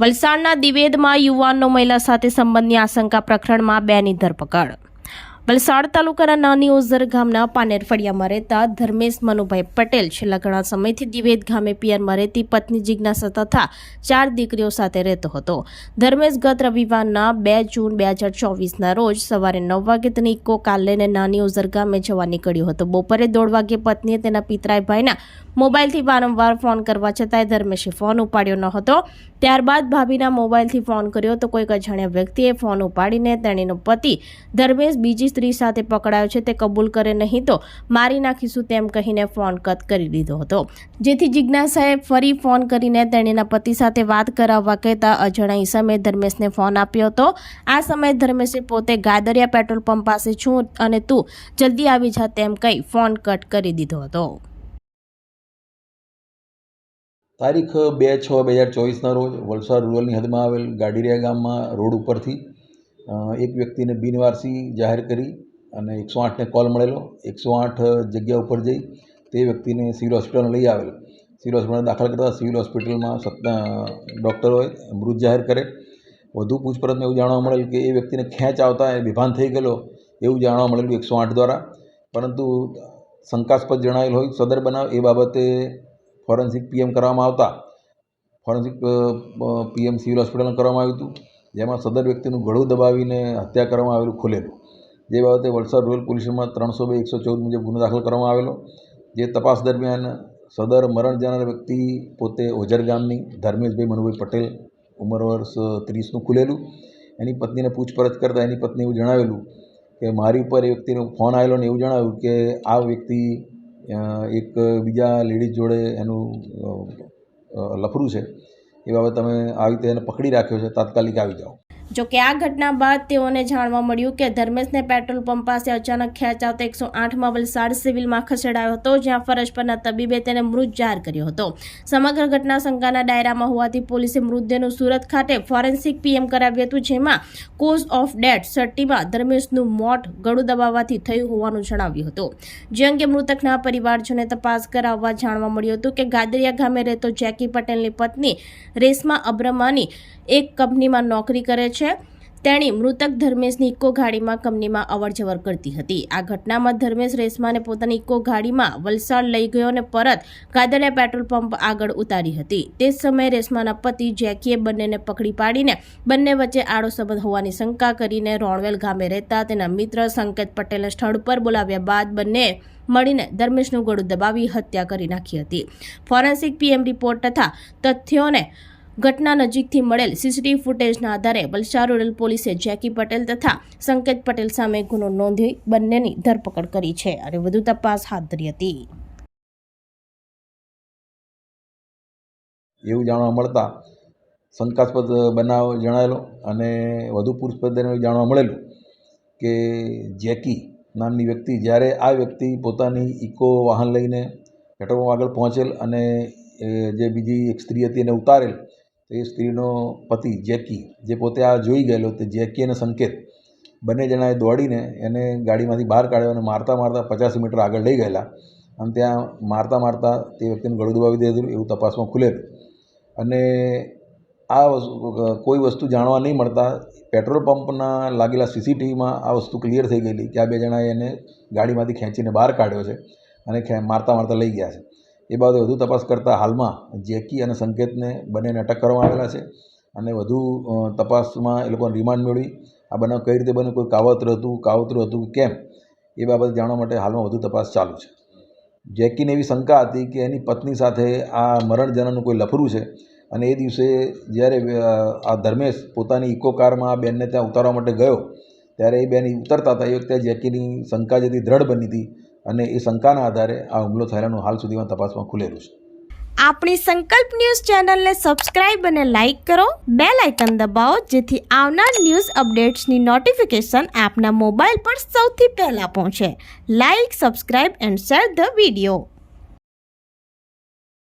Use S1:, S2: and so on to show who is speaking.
S1: વલસાડના દિવેદમાં યુવાનનો મહિલા સાથે સંબંધની આશંકા પ્રકરણમાં બેની ધરપકડ. વલસાડ તાલુકાના નાની ઓઝર ગામના પાનેરફળિયામાં રહેતા ધર્મેશ મનુભાઈ પટેલ છેલ્લા ઘણા સમયથી દિવેદ ગામે પિયરમાં રહેતી પત્ની જિજ્ઞાસા તથા ચાર દીકરીઓ સાથે રહેતો હતો. ધર્મેશ ગત રવિવારના બે જૂન બે હજાર ચોવીસના રોજ સવારે નવ વાગે તેની ઇકો કાર લઈને નાની ઓઝર ગામે જવા નીકળ્યો હતો. બપોરે દોઢ વાગે પત્નીએ તેના પિતરાઈ ભાઈના મોબાઈલથી વારંવાર ફોન કરવા છતાંય ધર્મેશે ફોન ઉપાડ્યો ન હતો. ત્યારબાદ ભાભીના મોબાઈલથી ફોન કર્યો તો કોઈક અજાણ્યા વ્યક્તિએ ફોન ઉપાડીને તેણીનો પતિ ધર્મેશ બીજી સ્ત્રી સાથે પકડાયો છે, તે કબૂલ કરે નહીં તો મારી નાખીશું તેમ કહીને ફોન કટ કરી દીધો હતો. જેથી જિજ્ઞાસાએ ફરી ફોન કરીને તેણીના પતિ સાથે વાત કરાવવા કહેતા અજાણ્યા ઈસમે ધર્મેશને ફોન આપ્યો હતો. આ સમયે ધર્મેશે પોતે ગાદરિયા પેટ્રોલ પંપ પાસે છું અને તું જલ્દી આવી જા તેમ કહી ફોન કટ કરી દીધો હતો.
S2: તારીખ બે છ બે હજાર ચોવીસના રોજ વલસાડ રૂરલની હદમાં આવેલ ગાડીરિયા ગામમાં રોડ ઉપરથી એક વ્યક્તિને બિનવારસી જાહેર કરી અને એકસો આઠને કોલ મળેલો. એકસો આઠ જગ્યા ઉપર જઈ તે વ્યક્તિને સિવિલ હોસ્પિટલમાં લઈ આવેલ. સિવિલ હોસ્પિટલમાં દાખલ કરતાં સિવિલ હોસ્પિટલમાં ડૉક્ટરોએ મૃત જાહેર કરે. વધુ પૂછપરછમાં એવું જાણવા મળેલ કે એ વ્યક્તિને ખેંચ આવતા એ બેભાન થઈ ગયેલો એવું જાણવા મળેલું એકસો આઠ દ્વારા. પરંતુ શંકાસ્પદ જણાવેલ હોય, સદર બનાવ એ બાબતે ફોરેન્સિક પીએમ કરવામાં આવતા. ફોરેન્સિક પીએમ સિવિલ હોસ્પિટલમાં કરવામાં આવ્યું હતું. જેમાં સદર વ્યક્તિનું ગળું દબાવીને હત્યા કરવામાં આવેલું ખુલેલું. જે બાબતે વલસાડ રૂરલ પોલીસમાં ત્રણસો બે એકસો ચૌદ મુજબ ગુનો દાખલ કરવામાં આવેલો. જે તપાસ દરમિયાન સદર મરણ જનાર વ્યક્તિ પોતે ઓઝર ગામની ધર્મેશભાઈ મનુભાઈ પટેલ ઉંમર વર્ષ ત્રીસનું ખુલેલું. એની પત્નીને પૂછપરછ કરતાં એની પત્ની એવું જણાવેલું કે મારી ઉપર એ વ્યક્તિનો ફોન આવેલો ને એવું જણાવ્યું કે આ વ્યક્તિ એક બીજા લેડીઝ જોડે એનું લફરું છે. એ બાબતે તમે આવી રીતે એને પકડી રાખ્યો છે તાત્કાલિક આવી જાઓ.
S1: જો કે આ ઘટના બાદ તેઓને જાણવા મળ્યું કે ધર્મેશને પેટ્રોલ પંપ પાસે અચાનક ખેંચ આવતા એકસો આઠમાં વલસાડ સિવિલમાં ખસેડાયો હતો, જ્યાં ફરજ પરના તબીબે તેને મૃત જાહેર કર્યો હતો. સમગ્ર ઘટના શંકાના ડાયરામાં હોવાથી પોલીસે મૃતદેહનું સુરત ખાતે ફોરેન્સિક પીએમ કરાવ્યું હતું, જેમાં કોઝ ઓફ ડેથ સર્ટીમાં ધર્મેશનું મોત ગળું દબાવવાથી થયું હોવાનું જણાવ્યું હતું. જે અંગે મૃતકના પરિવારજોને તપાસ કરાવવા જાણવા મળ્યું હતું કે ગાદરિયા ગામે રહેતો જેકી પટેલની પત્ની રેશમા અબ્રમાની એક કંપનીમાં નોકરી કરે છે. તેણી મૃતક ધર્મેશની ઇકો ગાડીમાં કંપનીમાં અવરજવર કરતી હતી. આ ઘટનામાં ધર્મેશ રેશમાને પોતાની ઇકો ગાડીમાં વલસાડ લઈ ગયો અને પરત કાદડિયા પેટ્રોલ પંપ આગળ ઉતારી હતી. તે જ સમયે રેશમાના પતિ જેકીએ બંનેને પકડી પાડીને બંને વચ્ચે આડો સંબંધ હોવાની શંકા કરીને રોણવેલ ગામે રહેતા તેના મિત્ર સંકેત પટેલને સ્થળ પર બોલાવ્યા બાદ બંને મળીને ધર્મેશનું ગળું દબાવી હત્યા કરી નાખી હતી. ફોરેન્સિક પીએમ રિપોર્ટ તથા તથ્યોને ઘટના નજીકથી મળેલ સીસીટીવી ફૂટેજના આધારે વલસાડ રૂરલ પોલીસે જેકી પટેલ તથા સંકેત પટેલ સામે ગુનો નોંધી બંનેની ધરપકડ કરી છે અને વધુ તપાસ હાથ ધરી હતી.
S2: એવું જાણવા મળતા શંકાસ્પદ બનાવ જણાયેલો અને વધુ પૂછપરછ જાણવા મળેલું કે જેકી નામની વ્યક્તિ જ્યારે આ વ્યક્તિ પોતાની ઇકો વાહન લઈને પેટ્રોલ આગળ પહોંચેલ અને જે બીજી એક સ્ત્રી હતી એને ઉતારેલ તો એ સ્ત્રીનો પતિ, જેકી, જે પોતે આ જોઈ ગયેલો તે જેકી અને સંકેત. બંને જણાએ દોડીને એને ગાડીમાંથી બહાર કાઢ્યો અને મારતા મારતા પચાસ મીટર આગળ લઈ ગયેલા. અને ત્યાં મારતા મારતા તે વ્યક્તિને ગળું દબાવી દીધું એવું તપાસમાં ખુલેલું અને આ કોઈ વસ્તુ જાણવા નહીં મળતા પેટ્રોલ પંપના લાગેલા સીસીટીવીમાં આ વસ્તુ ક્લિયર થઈ ગયેલી કે આ બે જણાએ એને ગાડીમાંથી ખેંચીને બહાર કાઢ્યો છે અને મારતા મારતા લઈ ગયા છે. એ બાબતે વધુ તપાસ કરતાં હાલમાં જેકી અને સંકેતને બંનેને અટક કરવામાં આવેલા છે અને વધુ તપાસમાં એ લોકોને રિમાન્ડ મેળવી આ બનાવ કઈ રીતે બન્યું? કોઈ કાવતરું હતું કાવતરું હતું કેમ? એ બાબતે જાણવા માટે હાલમાં વધુ તપાસ ચાલુ છે. જેકીને એવી શંકા હતી કે એની પત્ની સાથે આ મરણજનનું કોઈ લફરું છે અને એ દિવસે જ્યારે આ ધર્મેશ પોતાની ઇકો કારમાં આ બેનને ત્યાં ઉતારવા માટે ગયો, ત્યારે એ બેન ઉતરતા હતા. એ વખતે જેકીની શંકા જેથી દ્રઢ બની હતી અને એ શંકાના આધારે આ હુમલો થયેલાનું હાલ સુધીમાં તપાસમાં ખુલેલું છે.
S1: આપણી સંકલ્પ ન્યૂઝ ચેનલને સબસ્ક્રાઇબ અને લાઇક કરો. બે લાઇકન દબાવો, જેથી આવનાર ન્યૂઝ અપડેટ્સની નોટિફિકેશન આપના મોબાઈલ પર સૌથી પહેલા પહોંચે. Like, subscribe and share the video.